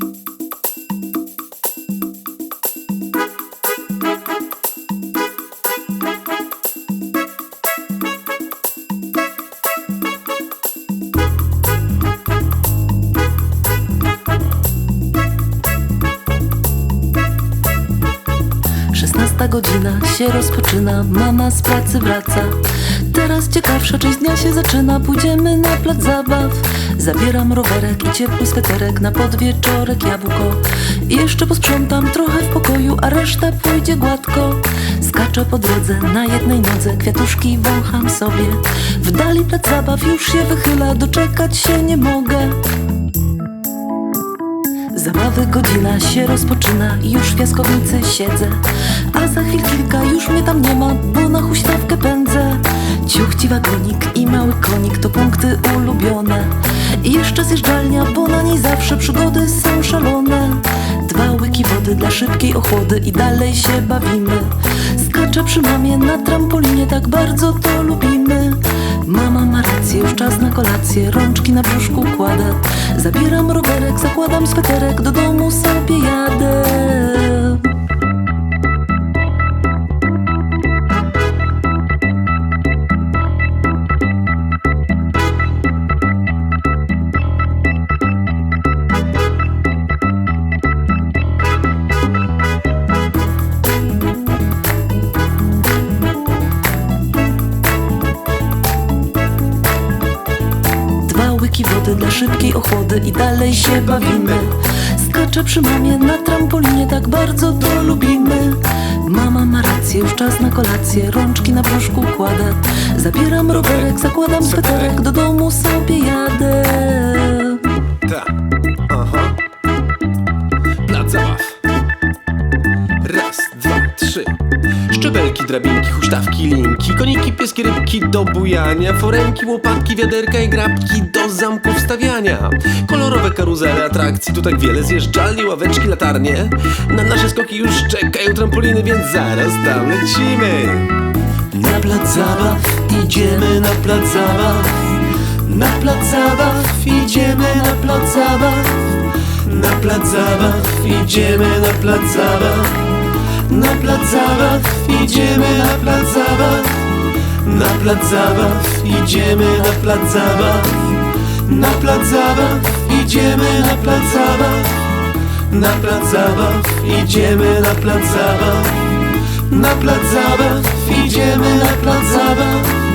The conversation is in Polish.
thank you Godzina się rozpoczyna, mama z pracy wraca. Teraz ciekawsza część dnia się zaczyna, pójdziemy na plac zabaw. Zabieram rowerek i ciepły sweterek na podwieczorek jabłko. I jeszcze posprzątam trochę w pokoju, a reszta pójdzie gładko. Skaczę po drodze na jednej nodze, kwiatuszki wącham sobie. W dali plac zabaw już się wychyla, doczekać się nie mogę. Zabawy godzina się rozpoczyna. Już w piaskownicy siedzę. A za chwil kilka już mnie tam nie ma, bo na huśtawkę pędzę. Ciuchci wagonik i mały konik to punkty ulubione. I jeszcze zjeżdżalnia, bo na niej zawsze przygody są szalone. Dwa łyki wody dla szybkiej ochłody i dalej się bawimy. Skaczę przy mamie na trampolinie, tak bardzo to lubimy już czas na kolację, rączki na brzuszku kładę. Zabieram rowerek, zakładam sweterek, do domu sobie jadę Łyki wody dla szybkiej ochłody i dalej się bawimy. Skaczę przy mamie na trampolinie, tak bardzo to lubimy. Mama ma rację, już czas na kolację, rączki na brzuszku kładę Zabieram rowerek, zakładam sweterek, do domu sobie jadę Szczebelki, drabinki, huśtawki, linki, koniki, pieski, rybki do bujania, foremki, łopatki, wiaderka i grabki do zamku wstawiania. Kolorowe karuzele atrakcji, tu tak wiele zjeżdżalni, ławeczki, latarnie. Na nasze skoki już czekają trampoliny, więc zaraz tam lecimy. Na plac zabaw, idziemy na plac zabaw. Na plac zabaw, idziemy na plac zabaw. Na plac zabaw, idziemy na plac zabaw. Na plac zabaw, idziemy na plac zabaw. Na plac zabaw, idziemy na plac zabaw. Na plac zabaw, idziemy na plac zabaw. Na plac zabaw, idziemy na plac zabaw. Na plac zabaw, idziemy na plac zabaw.